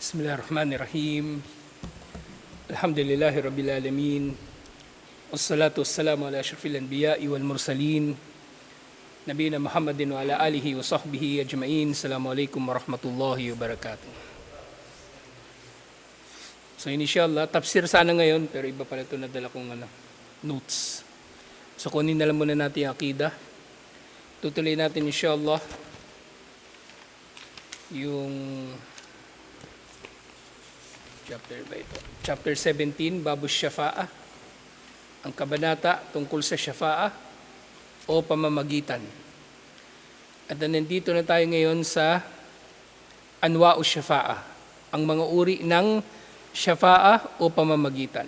بسم الله الرحمن الرحيم الحمد لله رب العالمين والصلاة والسلام على أشرف الأنبياء والمرسلين نبينا محمد وعلى آله وصحبه أجمعين السلام عليكم ورحمة الله وبركاته So inshallah, tafsir sana ngayon pero iba pala ito nadala kong ano, notes. So kunin na lang muna natin yung akida. Tutuloy natin inshallah yung chapter ba ito? Chapter 17, Babu Shafa'a. Ang kabanata tungkol sa Shafa'a o pamamagitan. At nandito na tayo ngayon sa Anwa'u Shafa'a. Ang mga uri ng Shafa'a o pamamagitan.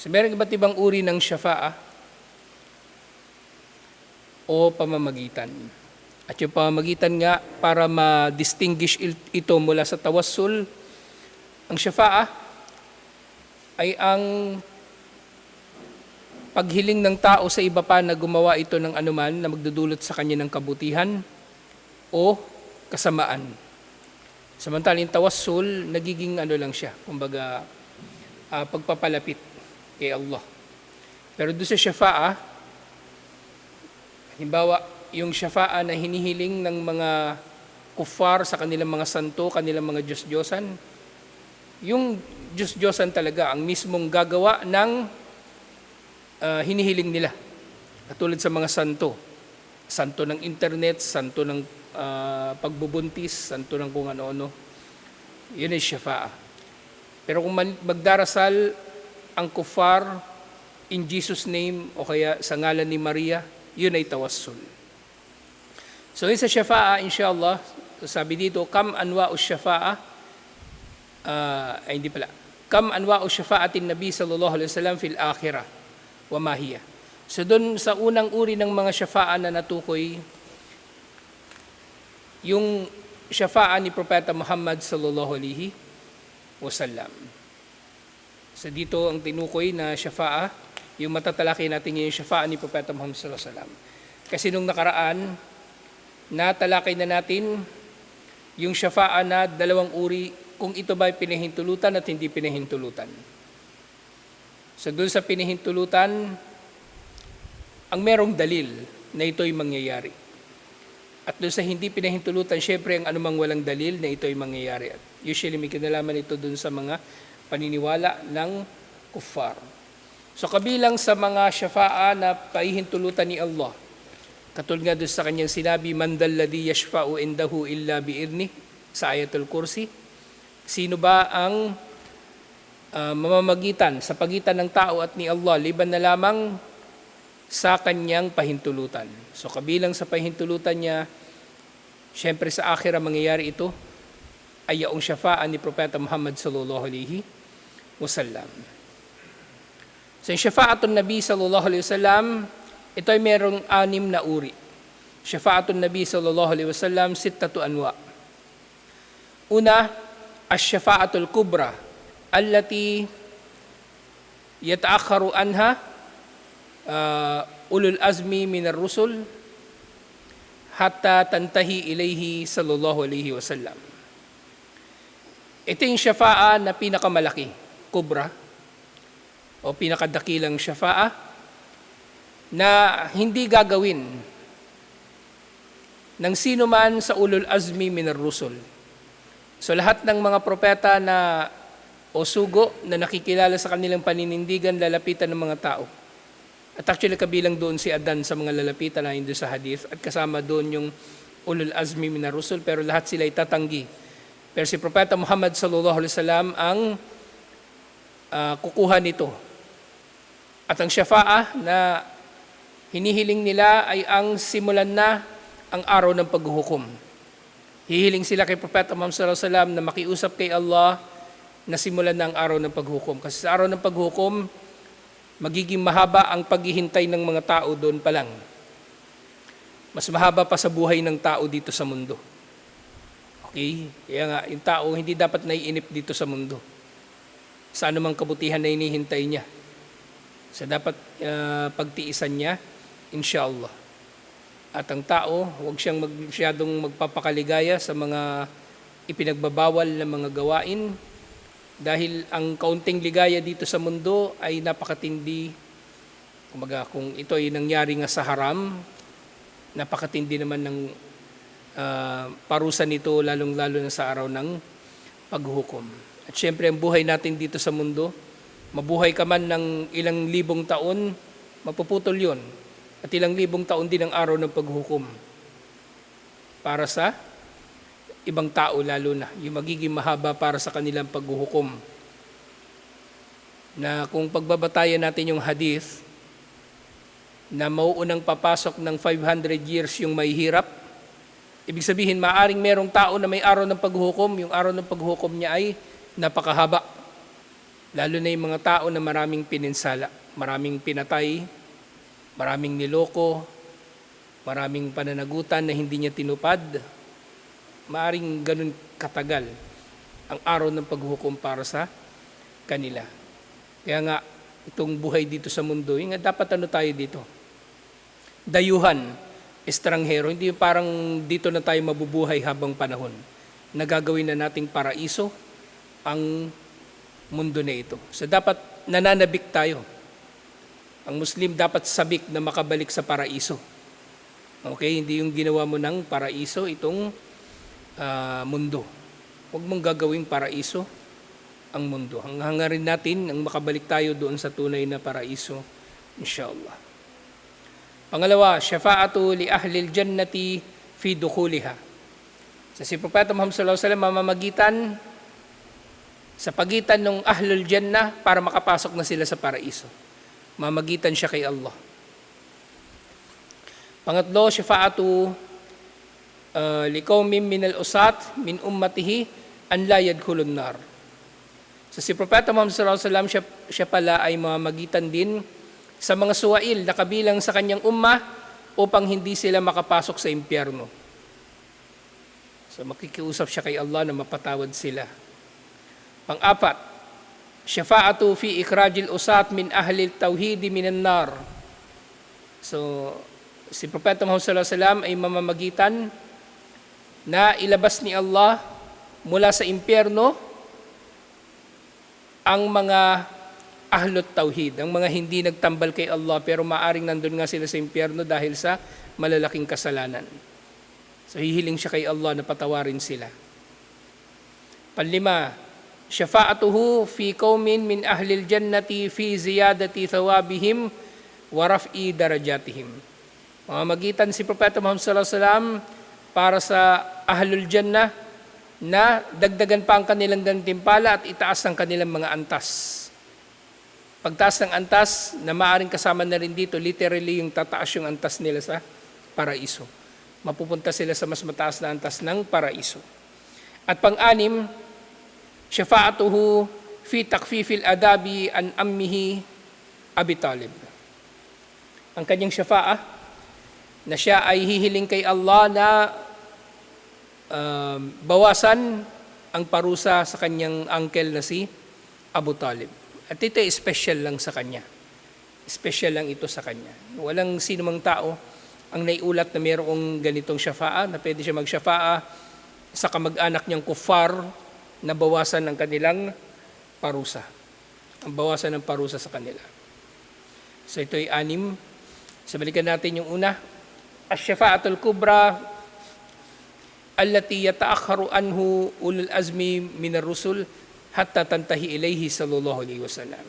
So meron iba't ibang uri ng Shafa'a o pamamagitan. At yung pamamagitan nga, para ma-distinguish ito mula sa tawassul, ang syafa'a ay ang paghiling ng tao sa iba pa na gumawa ito ng anuman na magdudulot sa kanya ng kabutihan o kasamaan. Samantalang tawassul, nagiging ano lang siya, kumbaga ah, pagpapalapit kay Allah. Pero doon sa syafa'a, halimbawa, yung syafa'a na hinihiling ng mga kuffar sa kanilang mga santo, kanilang mga Diyos-Diyosan, yung Diyos-Diyosan talaga ang mismong gagawa ng ah, hinihiling nila. Katulad sa mga santo. Santo ng internet, santo ng ah, pagbubuntis, santo ng kung ano-ano. Yun ay syafa'a. Pero kung magdarasal ang kuffar in Jesus name o kaya sa ngalan ni Maria, yun ay tawassul. So sa syafa'a, inshallah, sabi dito, kam anwa'u syafa'a, ah, ay hindi pala, kam anwa'u syafa'atin nabi sallallahu alaihi wasallam fil akhirah, wa mahiya. So doon sa unang uri ng mga syafa'a na natukoy, yung syafa'a ni Propeta Muhammad sallallahu alaihi wasallam. So dito ang tinukoy na syafa'a, yung matatalaki natin yung syafa'a ni Propeta Muhammad sallallahu alaihi wasallam. Kasi nung nakaraan, natalakay na natin yung syafa'a na dalawang uri kung ito ba ay pinahintulutan at hindi pinahintulutan. So doon sa pinahintulutan, ang merong dalil na ito'y mangyayari. At doon sa hindi pinahintulutan, syempre ang anumang walang dalil na ito'y mangyayari. At usually may kinalaman ito doon sa mga paniniwala ng kuffar. So kabilang sa mga syafa'a na paihintulutan ni Allah, katulad nga doon sa kanyang sinabi, Man dalladhi yashfa'u indahu illa bi'irni, sa ayatul kursi. Sino ba ang ah, mamamagitan sa pagitan ng tao at ni Allah, liban na lamang sa kanyang pahintulutan. So kabilang sa pahintulutan niya, syempre sa akhira mangyayari ito, ay yaong syafaan ni Propeta Muhammad sallallahu alaihi wasallam. So yung syafa'atun Nabi sallallahu alaihi wasallam, ito ay merong anim na uri. Syafa'atun Nabi sallallahu alaihi wasallam, sittatu anwa. Una, ash-syafa'atul kubra, allati yataakharu anha uh, ulul azmi min ar-rusul hatta tantahi ilayhi sallallahu alaihi wasallam. Ito yung syafa'a na pinakamalaki, kubra, o pinakadakilang syafa'a, na hindi gagawin ng sino man sa ulul azmi min ar-rusul. So lahat ng mga propeta na o sugo na nakikilala sa kanilang paninindigan, lalapitan ng mga tao. At actually kabilang doon si Adan sa mga lalapitan na hindi sa hadith at kasama doon yung ulul azmi min ar-rusul pero lahat sila itatanggi. Pero si Propeta Muhammad sallallahu alaihi wasallam ang ah, kukuha nito. At ang syafa'a na hinihiling nila ay ang simulan na ang araw ng paghuhukom. Hihiling sila kay Propeta Muhammad sallallahu alaihi wasallam na makiusap kay Allah na simulan na ang araw ng paghukom. Kasi sa araw ng paghukom, magiging mahaba ang paghihintay ng mga tao doon pa lang. Mas mahaba pa sa buhay ng tao dito sa mundo. Okay? Kaya nga, yung tao hindi dapat naiinip dito sa mundo. Sa anumang kabutihan na inihintay niya. So dapat ah, pagtiisan niya, inshallah. At ang tao, huwag siyang masyadong magpapakaligaya sa mga ipinagbabawal na mga gawain dahil ang kaunting ligaya dito sa mundo ay napakatindi. Kumaga, kung ito ay nangyari nga sa haram, napakatindi naman ng ah, parusa nito lalong-lalo na sa araw ng paghuhukom. At syempre, ang buhay natin dito sa mundo, mabuhay ka man ng ilang libong taon, mapuputol yon At ilang libong taon din ang araw ng paghuhukom. Para sa ibang tao lalo na, yung magiging mahaba para sa kanilang paghuhukom. Na kung pagbabatayan natin yung hadith, na mauunang papasok ng 500 years yung may hirap, ibig sabihin, maaring merong tao na may araw ng paghuhukom, yung araw ng paghuhukom niya ay napakahaba. Lalo na yung mga tao na maraming pininsala, maraming pinatay, maraming niloko, maraming pananagutan na hindi niya tinupad, maaring ganun katagal ang araw ng paghuhukom para sa kanila. Kaya nga, itong buhay dito sa mundo, yung dapat ano tayo dito? Dayuhan, estranghero, hindi parang dito na tayo mabubuhay habang panahon. Nagagawin na nating paraiso ang mundo na ito. So dapat nananabik tayo. Ang Muslim dapat sabik na makabalik sa paraiso. Okay, hindi yung ginawa mo ng paraiso itong ah, mundo. Huwag mong gagawing paraiso ang mundo. Hanghangarin natin ang makabalik tayo doon sa tunay na paraiso, inshallah. Pangalawa, syafa'atu li ahlil jannati fi dukhuliha. Sa si Propeta Muhammad sallallahu alaihi wasallam mamamagitan sa pagitan ng ahlul jannah para makapasok na sila sa paraiso. Mamagitan siya kay Allah. Pangatlo, syafa'atu uh, liqaumin min al-usat min ummatihi an la yadkhulun nar. So si Propeta Muhammad sallallahu alaihi wasallam siya, siya pala ay mamamagitan din sa mga suwail na kabilang sa kanyang umma upang hindi sila makapasok sa impyerno. So makikiusap siya kay Allah na mapatawad sila. Pang-apat, syafa'atu fi ikrajil usat min ahli tauhid minan nar. So si Propeta Muhammad sallallahu alaihi wasallam ay mamamagitan na ilabas ni Allah mula sa impyerno ang mga ahlot tauhid, ang mga hindi nagtambal kay Allah pero maaring nandun nga sila sa impyerno dahil sa malalaking kasalanan. So hihiling siya kay Allah na patawarin sila. Panlima, syafa'atuhu fi qaumin min ahlil jannati fi ziyadati thawabihim wa raf'i darajatihim. Mamamagitan si Propeta Muhammad sallallahu alaihi wasallam para sa ahlul jannah na dagdagan pa ang kanilang gantimpala at itaas ang kanilang mga antas. Pagtaas ng antas, na maaaring kasama na rin dito, literally yung tataas yung antas nila sa paraiso. Mapupunta sila sa mas mataas na antas ng paraiso. At pang-anim, syafa'atuhu fi takfifil adabi an ammihi Abi Talib. Ang kanyang syafa'ah, na siya ay hihiling kay Allah na um, bawasan ang parusa sa kanyang uncle na si Abu Talib. At ito ay special lang sa kanya. Special lang ito sa kanya. Walang sinumang tao ang naiulat na mayroong ganitong syafa'a, na pwede siya magsyafa'a sa kamag-anak niyang kufar na bawasan ng kanilang parusa. Ang bawasan ng parusa sa kanila. So ito ay anim. So balikan natin yung una. Asyafa'atul kubra allati yataakharu anhu ulul azmi minar rusul hatta tantahi ilayhi sallallahu alaihi wasallam.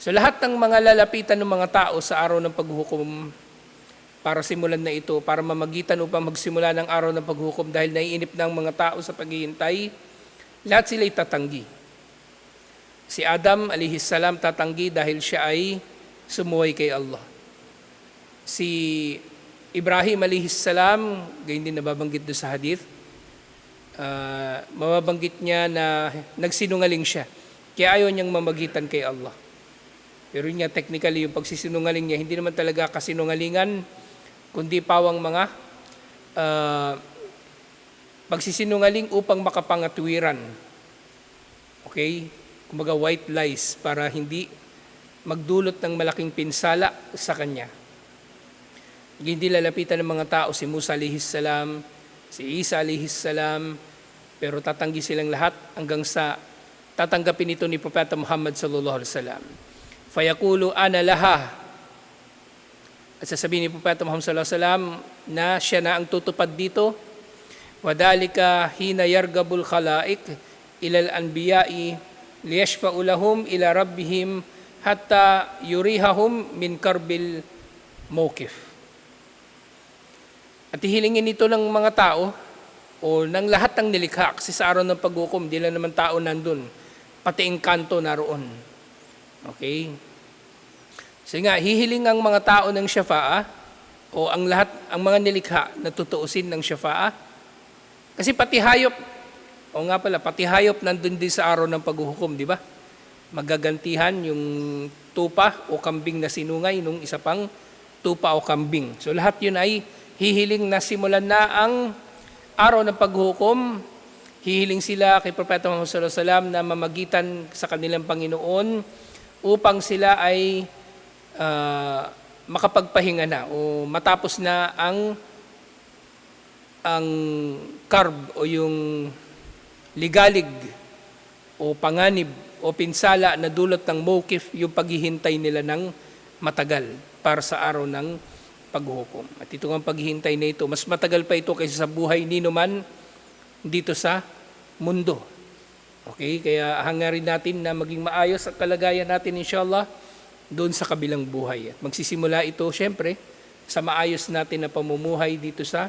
So lahat ng mga lalapitan ng mga tao sa araw ng paghuhukom para simulan na ito, para mamagitan upang magsimula ng araw ng paghuhukom dahil naiinip ng mga tao sa paghihintay, lahat sila'y tatanggi. Si Adam alihis salam tatanggi dahil siya ay sumuway kay Allah. Si Ibrahim alihis salam, ganyan din nababanggit doon sa hadith, uh, mababanggit niya na nagsinungaling siya. Kaya ayaw niyang mamagitan kay Allah. Pero nga, technically, yung pagsisinungaling niya, hindi naman talaga kasinungalingan, kundi pawang mga uh, pagsisinungaling upang makapangatwiran. Okay? Kumaga white lies para hindi magdulot ng malaking pinsala sa kanya. Hindi lalapitan ng mga tao si Musa alihis salam, si Isa alihis salam, pero tatanggi silang lahat hanggang sa tatanggapin ito ni Propeta Muhammad sallallahu alaihi wasallam. Fayaqulu ana laha. At sasabihin ni Propeta Muhammad sallallahu alaihi wasallam na siya na ang tutupad dito. Wadalika hina yargabul khalaik ilal anbiya'i liyashfa'u lahum ila rabbihim hatta yurihahum min karbil mawkif. At hihilingin ito ng mga tao o ng lahat ng nilikha kasi sa araw ng paghukom, di lang naman tao nandun, pati engkanto naroon. Okay? So nga, hihiling ang mga tao ng syafa'a o ang lahat, ang mga nilikha na tutuusin ng syafa'a. Kasi pati hayop, o nga pala, pati hayop nandun din sa araw ng paghuhukom, di ba? Magagantihan yung tupa o kambing na sinungay nung isa pang tupa o kambing. So lahat yun ay hihiling na simulan na ang araw ng paghukom. Hihiling sila kay Propeta Muhammad sallallahu alaihi wasallam na mamagitan sa kanilang Panginoon upang sila ay ah, makapagpahinga na o matapos na ang ang carb o yung ligalig o panganib o pinsala na dulot ng mokif yung paghihintay nila ng matagal para sa araw ng paghuhukom. At ito ang paghihintay na ito, mas matagal pa ito kaysa sa buhay ni man dito sa mundo. Okay, kaya hangarin natin na maging maayos ang kalagayan natin inshallah doon sa kabilang buhay. At magsisimula ito syempre sa maayos natin na pamumuhay dito sa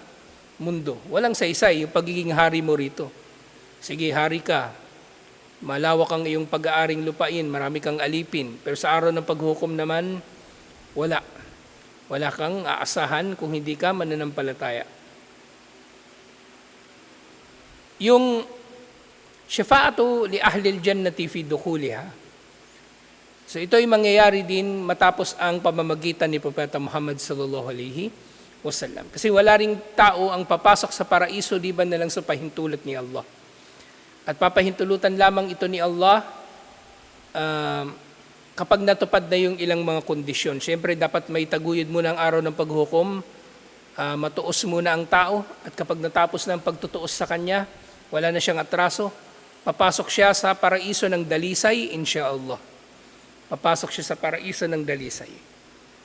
mundo. Walang saysay yung pagiging hari mo rito. Sige, hari ka. Malawak ang iyong pag-aaring lupain, marami kang alipin. Pero sa araw ng paghukom naman, wala. Wala kang aasahan kung hindi ka mananampalataya. Yung syafa'atu li ahlil jannati fi dukhuliha. So ito ay mangyayari din matapos ang pamamagitan ni Propeta Muhammad sallallahu alaihi wasallam. Kasi wala ring tao ang papasok sa paraiso liban na lang sa pahintulot ni Allah. At papahintulutan lamang ito ni Allah um, kapag natupad na yung ilang mga kondisyon. Siyempre, dapat may taguyod muna ang araw ng paghukom, uh, matuos muna ang tao, at kapag natapos na ang pagtutuos sa kanya, wala na siyang atraso, papasok siya sa paraiso ng dalisay, insyaAllah. Papasok siya sa paraiso ng dalisay.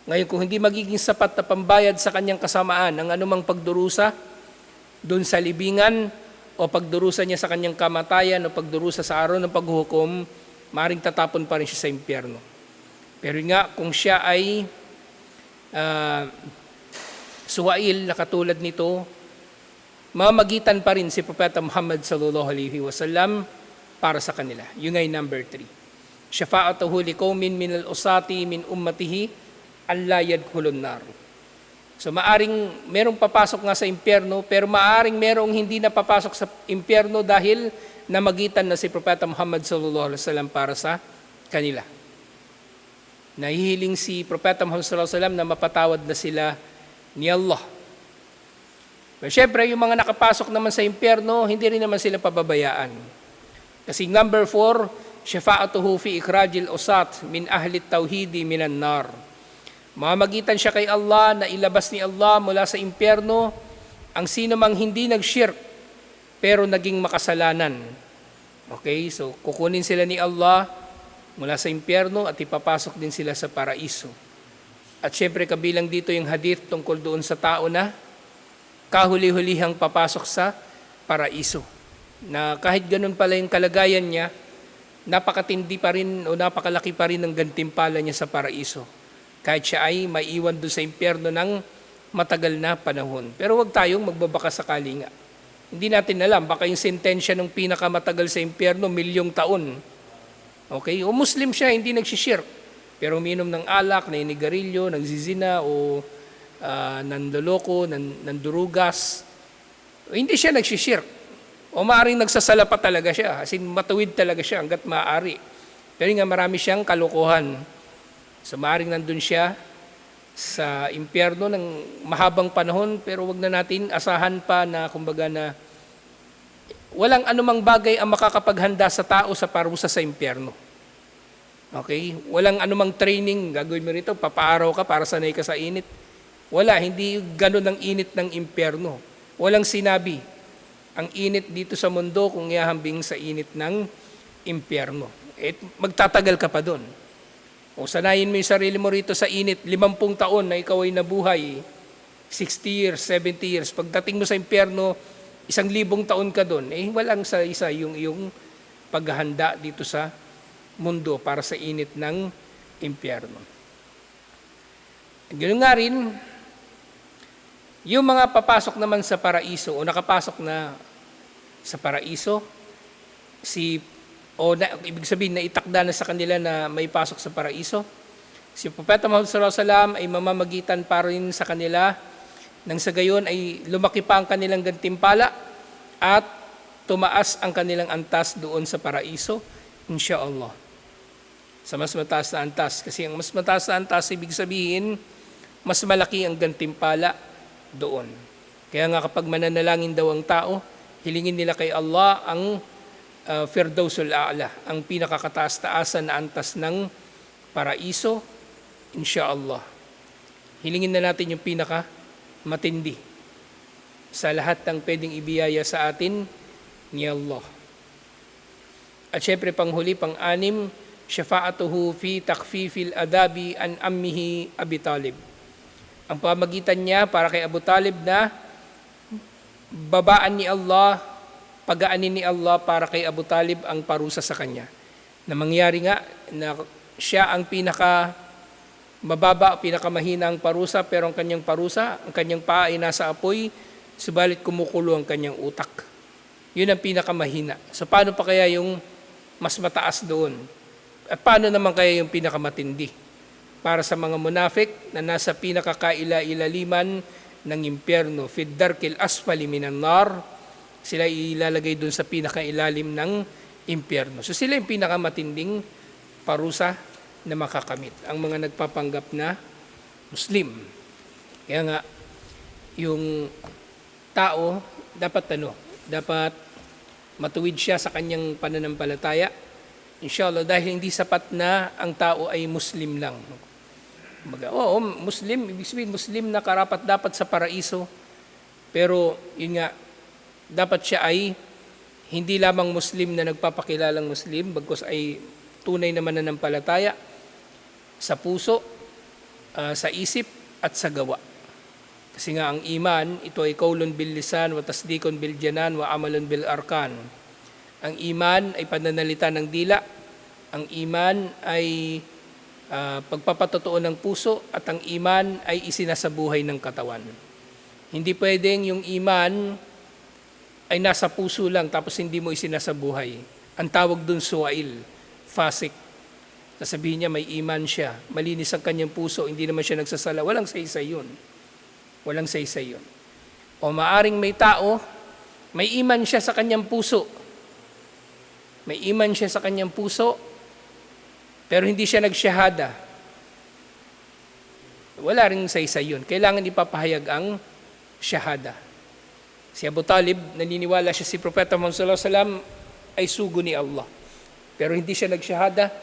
Ngayon, kung hindi magiging sapat na pambayad sa kanyang kasamaan ang anumang pagdurusa doon sa libingan o pagdurusa niya sa kanyang kamatayan o pagdurusa sa araw ng paghukom, maring tatapon pa rin siya sa impyerno. Pero nga, kung siya ay uh, suwail na katulad nito, mamagitan pa rin si Propeta Muhammad sallallahu alaihi wasallam para sa kanila. Yung ay number three. Shafa'atuhu li qaumin min al-usati min ummatihi alla yadkhulun nar. So maaring merong papasok nga sa impyerno, pero maaring merong hindi na papasok sa impyerno dahil namagitan na si Propeta Muhammad sallallahu alaihi wasallam para sa kanila. Nahihiling si Propeta Muhammad sallallahu alaihi wasallam na mapatawad na sila ni Allah. Pero syempre, yung mga nakapasok naman sa impyerno, hindi rin naman sila pababayaan. Kasi number four, shafa'atuhu fi ikrajil usat min ahli tawhidi minan nar. Mamagitan siya kay Allah na ilabas ni Allah mula sa impyerno ang sino mang hindi nag-shirk pero naging makasalanan. Okay, so kukunin sila ni Allah mula sa impyerno at ipapasok din sila sa paraiso. At syempre kabilang dito yung hadith tungkol doon sa tao na kahuli-hulihang papasok sa paraiso. Na kahit ganun pala yung kalagayan niya, napakatindi pa rin o napakalaki pa rin ng gantimpala niya sa paraiso kahit siya ay maiwan doon sa impyerno ng matagal na panahon. Pero wag tayong magbabaka sakali nga. Hindi natin alam, baka yung sentensya ng pinakamatagal sa impyerno, milyong taon. Okay? O Muslim siya, hindi nagsishirk. Pero uminom ng alak, naninigarilyo, nagzizina, o uh, nandoloko, nan, nandurugas. O, hindi siya nagsishirk. O maaaring nagsasala pa talaga siya. As in, matuwid talaga siya hanggat maaari. Pero nga marami siyang kalokohan So maaaring nandun siya sa impyerno ng mahabang panahon pero wag na natin asahan pa na kumbaga na walang anumang bagay ang makakapaghanda sa tao sa parusa sa impyerno. Okay? Walang anumang training gagawin mo rito, papaaraw ka para sanay ka sa init. Wala, hindi ganun ang init ng impyerno. Walang sinabi ang init dito sa mundo kung ihahambing sa init ng impyerno. Eh, magtatagal ka pa doon. O sanayin mo yung sarili mo rito sa init, limampung taon na ikaw ay nabuhay, 60 years, 70 years. Pagdating mo sa impyerno, isang libong taon ka doon, eh walang sa isa yung iyong paghahanda dito sa mundo para sa init ng impyerno. Ganoon nga rin, yung mga papasok naman sa paraiso o nakapasok na sa paraiso, si o na, ibig sabihin na itakda na sa kanila na may pasok sa paraiso. Si Propeta Muhammad sallallahu alaihi wasallam ay mamamagitan pa rin sa kanila nang sa gayon ay lumaki pa ang kanilang gantimpala at tumaas ang kanilang antas doon sa paraiso, insyaAllah. Sa mas mataas na antas. Kasi ang mas mataas na antas, ibig sabihin, mas malaki ang gantimpala doon. Kaya nga kapag mananalangin daw ang tao, hilingin nila kay Allah ang uh, Firdausul A'la, ang pinakakataas-taasan na antas ng paraiso, insyaAllah. Hilingin na natin yung pinaka matindi sa lahat ng pwedeng ibiyaya sa atin ni Allah. At syempre panghuli, pang-anim, syafa'atuhu fi takfifil adabi an ammihi Abi Talib. Ang pamagitan niya para kay Abu Talib na babaan ni Allah, pagaanin ni Allah para kay Abu Talib ang parusa sa kanya. Na mangyari nga na siya ang pinaka mababa, pinakamahina ang parusa, pero ang kanyang parusa, ang kanyang paa ay nasa apoy, subalit kumukulo ang kanyang utak. Yun ang pinakamahina. So paano pa kaya yung mas mataas doon? At paano naman kaya yung pinakamatindi? Para sa mga munafik na nasa pinakakaila-ilaliman ng impyerno, fid darkil asfali minan nar, sila ilalagay doon sa pinakailalim ng impyerno. So sila yung pinakamatinding parusa na makakamit. Ang mga nagpapanggap na Muslim. Kaya nga, yung tao, dapat ano, dapat matuwid siya sa kanyang pananampalataya. Inshallah, dahil hindi sapat na ang tao ay Muslim lang. Baga, oo, Muslim, ibig sabihin Muslim na karapat dapat sa paraiso. Pero, yun nga, dapat siya ay hindi lamang Muslim na nagpapakilalang Muslim, bagkos ay tunay na ng palataya sa puso, uh, sa isip, at sa gawa. Kasi nga ang iman, ito ay kaulon bil lisan, wa tasdikon bil janan, wa amalon bil arkan. Ang iman ay pananalita ng dila. Ang iman ay uh, pagpapatotoo ng puso at ang iman ay isinasabuhay ng katawan. Hindi pwedeng yung iman ay nasa puso lang tapos hindi mo isinasabuhay. Ang tawag dun suwail, fasik. Sasabihin niya may iman siya, malinis ang kanyang puso, hindi naman siya nagsasala. Walang saysay yun. Walang saysay yun. O maaring may tao, may iman siya sa kanyang puso. May iman siya sa kanyang puso, pero hindi siya nagsyahada. Wala rin saysay yun. Kailangan ipapahayag ang syahada. Si Abu Talib, naniniwala siya si Propeta Muhammad wasallam ay sugo ni Allah. Pero hindi siya nagsyahada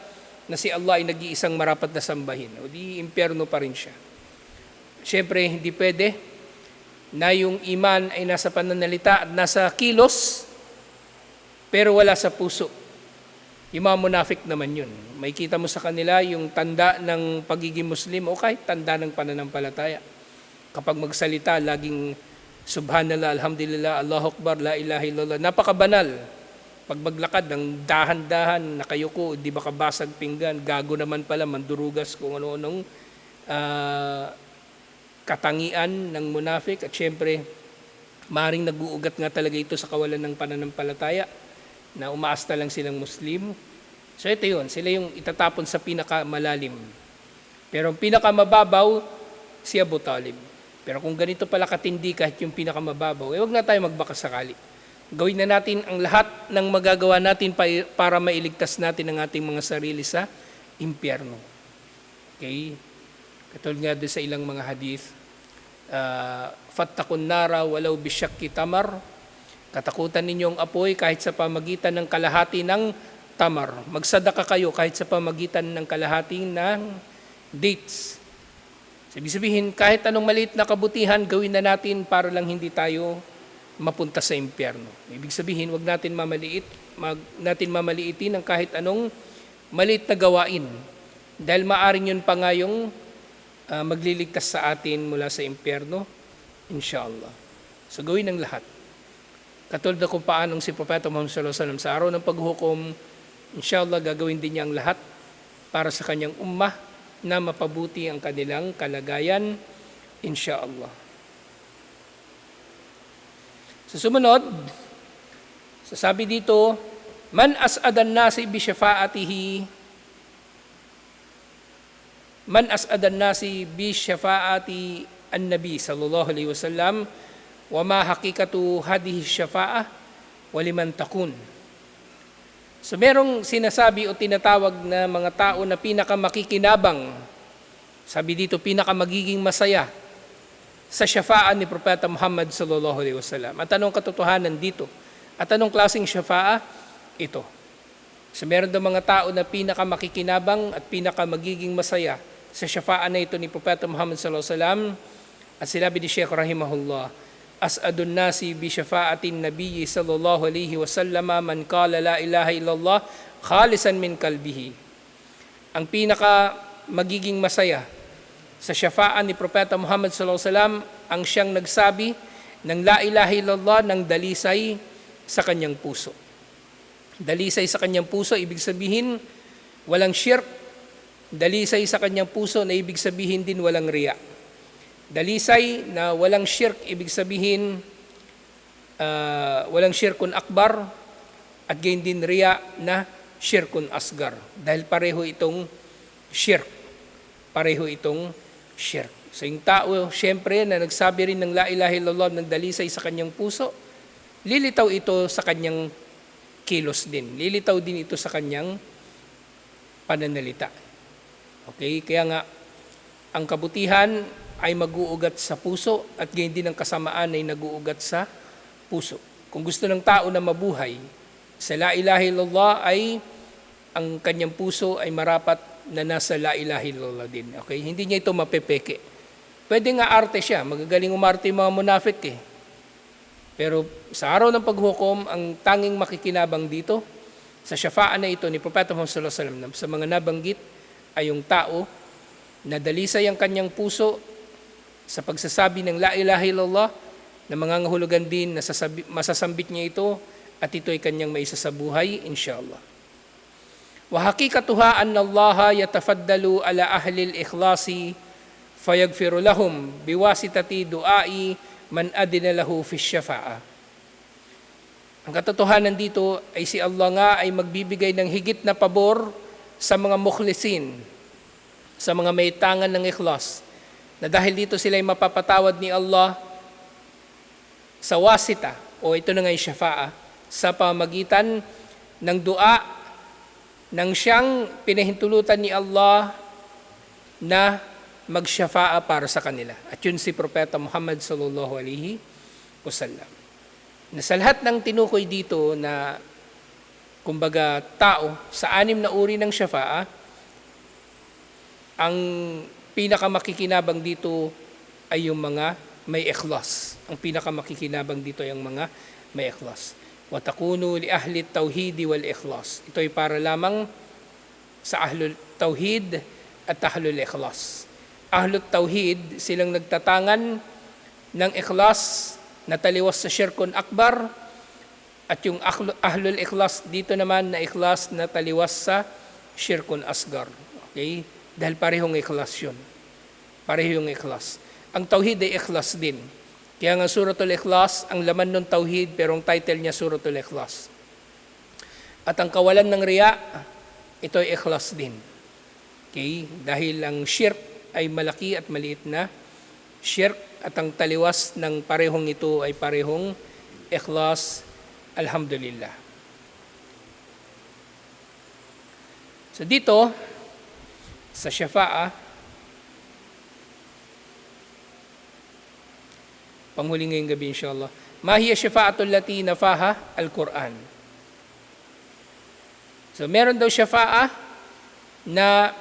na si Allah ay nag-iisang marapat na sambahin. O di impyerno pa rin siya. Siyempre, hindi pwede na yung iman ay nasa pananalita at nasa kilos, pero wala sa puso. Yung mga munafik naman yun. May kita mo sa kanila yung tanda ng pagiging Muslim o kahit tanda ng pananampalataya. Kapag magsalita, laging Subhanallah, Alhamdulillah, Allahu Akbar, La ilaha illallah. Napakabanal pag maglakad ng dahan-dahan, nakayuko, di ba kabasag pinggan, gago naman pala, mandurugas kung ano-anong uh, katangian ng munafik. At syempre, maring nag-uugat nga talaga ito sa kawalan ng pananampalataya na umaasta lang silang Muslim. So ito yun, sila yung itatapon sa pinakamalalim. Pero ang pinakamababaw, si Abu Talib. Pero kung ganito pala katindi kahit yung pinakamababaw, eh wag na tayo magbaka sakali. Gawin na natin ang lahat ng magagawa natin para mailigtas natin ang ating mga sarili sa impyerno. Okay? Katulad nga doon sa ilang mga hadith, uh, fattakun nara walaw bisyakki tamar, katakutan ninyong apoy kahit sa pamagitan ng kalahati ng tamar. Magsadaka kayo kahit sa pamagitan ng kalahati ng dates. So, ibig sabihin, kahit anong maliit na kabutihan, gawin na natin para lang hindi tayo mapunta sa impyerno. Ibig sabihin, wag natin mamaliit, mag, natin mamaliitin ang kahit anong maliit na gawain. Dahil maaring yun pa nga yung ah, magliligtas sa atin mula sa impyerno, inshallah. So gawin ng lahat. Katulad na kung paanong si Propeta Muhammad sallallahu alaihi wasallam sa araw ng paghukom, inshallah gagawin din niya ang lahat para sa kanyang ummah na mapabuti ang kanilang kalagayan, inshallah. Sa sumunod, sasabi dito, Man as'adan nasi bi syafa'atihi Man as'adan nasi bi syafa'ati an-nabi sallallahu alaihi wasallam wa ma haqiqatu hadhihi syafa'ah wa liman takun. So merong sinasabi o tinatawag na mga tao na pinakamakikinabang, sabi dito pinakamagiging masaya sa syafa'ah ni Propeta Muhammad sallallahu alaihi wasallam. At anong katotohanan dito? At anong klaseng syafa'ah? Ito. So meron daw mga tao na pinakamakikinabang at pinakamagiging masaya sa syafa'ah na ito ni Propeta Muhammad sallallahu alaihi wasallam. At sinabi ni Sheikh rahimahullah, as'adun nasi bi syafa'atin nabiyyi sallallahu alaihi wasallam man qala la ilaha illallah khalisan min kalbihi. Ang pinaka magiging masaya sa syafa'an ni Propeta Muhammad sallallahu alaihi wasallam ang siyang nagsabi ng la ilaha illallah ng dalisay sa kanyang puso. Dalisay sa kanyang puso ibig sabihin walang shirk. Dalisay sa kanyang puso na ibig sabihin din walang riya. Dalisay na walang shirk ibig sabihin ah, walang shirkun akbar at gain din riya na shirkun asgar dahil pareho itong shirk. Pareho itong shirk. So yung tao, syempre, na nagsabi rin ng la ilaha illallah ng dalisay sa kanyang puso, lilitaw ito sa kanyang kilos din. Lilitaw din ito sa kanyang pananalita. Okay? Kaya nga, ang kabutihan ay mag-uugat sa puso at gayon din ang kasamaan ay nag-uugat sa puso. Kung gusto ng tao na mabuhay, sa la ilaha illallah ay ang kanyang puso ay marapat na nasa la ilaha illallah din. Okay? Hindi niya ito mapepeke. Pwede nga arte siya. Magagaling umarte yung mga munafik eh. Pero sa araw ng paghukom, ang tanging makikinabang dito, sa syafaan na ito ni Propeta Muhammad sallallahu alaihi wasallam, sa mga nabanggit ay yung tao na dalisay ang kanyang puso sa pagsasabi ng la ilaha illallah na mga ngahulugan din na masasambit niya ito at ito ay kanyang maisa sa buhay, inshallah. Wa hakikatuha anna Allah yatafaddalu ala ahli al-ikhlasi fayaghfiru lahum biwasitati du'ai man adina lahu fi syafa'a. Ang katotohanan dito ay si Allah nga ay magbibigay ng higit na pabor sa mga mukhlisin, sa mga may tangan ng ikhlas, na dahil dito sila ay mapapatawad ni Allah sa wasita, o ito na nga yung syafa'a, sa pamagitan ng dua ng siyang pinahintulutan ni Allah na magsyafa'a para sa kanila. At yun si Propeta Muhammad sallallahu alaihi wasallam. Na sa lahat ng tinukoy dito na kumbaga tao sa anim na uri ng syafa'a, ang pinakamakikinabang dito ay yung mga may ikhlas. Ang pinakamakikinabang dito ay ang mga may ikhlas. Wa takunu li ahli tauhidi wal ikhlas. Ito ay para lamang sa ahlul tauhid at ahlul ikhlas. Ahlul tauhid, silang nagtatangan ng ikhlas na taliwas sa syirkun akbar at yung ahlul, ikhlas dito naman na ikhlas na taliwas sa syirkun asgar. Okay? Dahil parehong ikhlas yun. Pareho ikhlas. Ang tauhid ay ikhlas din. Kaya nga suratul ikhlas, ang laman ng tauhid pero ang title niya suratul ikhlas. At ang kawalan ng riya, ito ay ikhlas din. Okay? Dahil ang shirk ay malaki at maliit na shirk at ang taliwas ng parehong ito ay parehong ikhlas. Alhamdulillah. So dito, sa Shafa'a, panghuli ngayong gabi inshallah. Mahiya syafa'atul lati nafaha al-Quran. So meron daw syafa'a na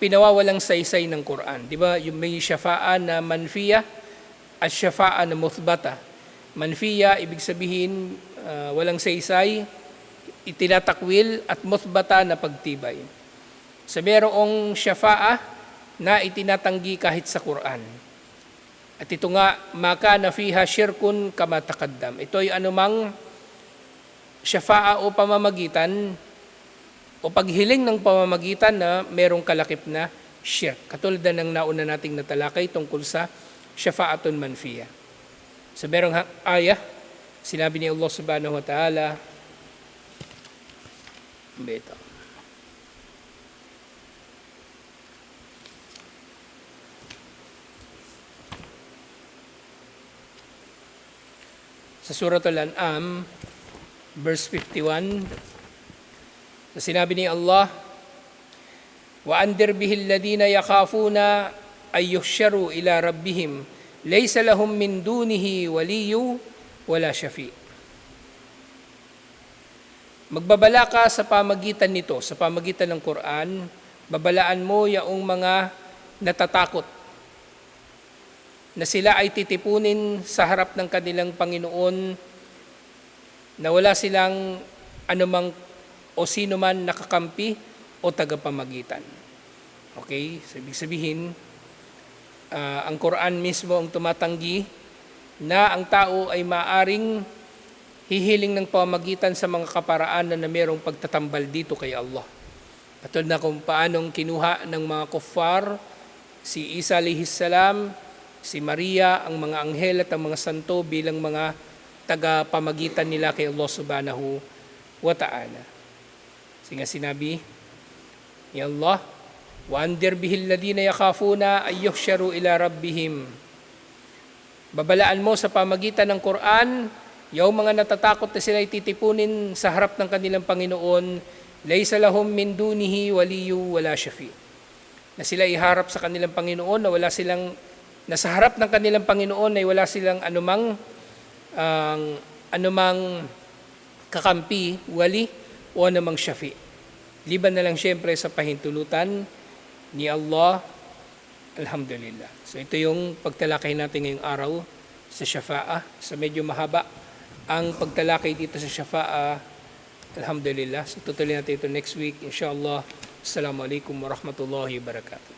pinawawalang saysay ng Quran. Di ba? Yung may syafa'a na manfiya at syafa'a na muthbata. Manfiya, ibig sabihin, ah, walang saysay, itinatakwil at muthbata na pagtibay. Sa merong syafa'a na itinatanggi kahit sa Quran. At ito nga, maka na fiha shirkun kama takaddam. Ito ay anumang syafa'a o pamamagitan o paghiling ng pamamagitan na merong kalakip na shirk. Katulad na ng nauna nating natalakay tungkol sa syafa'atun manfiya. Sa merong ayah, sinabi ni Allah subhanahu wa ta'ala, Beto. Sa Surat Al-An'am, verse 51, na sinabi ni Allah, وَأَنْدِرْ بِهِ الَّذِينَ يَخَافُونَ أَنْ يُحْشَرُوا إِلَى رَبِّهِمْ لَيْسَ لَهُم مِّن دُونِهِ وَلِيٌّ وَلَا شَفِيعٌ Magbabala ka sa pamagitan nito, sa pamagitan ng Quran, babalaan mo yaong mga natatakot na sila ay titipunin sa harap ng kanilang Panginoon na wala silang anumang o sino man nakakampi o tagapamagitan. Okay? So, ibig sabihin, ah, ang Quran mismo ang tumatanggi na ang tao ay maaring hihiling ng pamagitan sa mga kaparaanan na mayroong pagtatambal dito kay Allah. Katulad na kung paanong kinuha ng mga kuffar, si Isa alayhis salam, si Maria, ang mga anghel at ang mga santo bilang mga tagapamagitan nila kay Allah subhanahu wa ta'ala. Kasi nga sinabi ni Allah, وَأَنْدِرْ بِهِ الَّذِينَ يَخَافُونَ أَنْ يُحْشَرُوا إِلَى رَبِّهِمْ Babalaan mo sa pamagitan ng Quran, yung mga natatakot na sila titipunin sa harap ng kanilang Panginoon, laysa lahum min dunihi waliyu wala syafi. Na sila iharap sa kanilang Panginoon na wala silang na sa harap ng kanilang Panginoon ay wala silang anumang ang anumang kakampi, wali o anumang syafi. Liban na lang siyempre sa pahintulutan ni Allah. Alhamdulillah. So ito yung pagtalakay natin ngayong araw sa Shafa'a. Sa medyo mahaba ang pagtalakay dito sa Shafa'a. Alhamdulillah. So tutuloy natin ito next week. Inshallah. Assalamualaikum warahmatullahi wabarakatuh.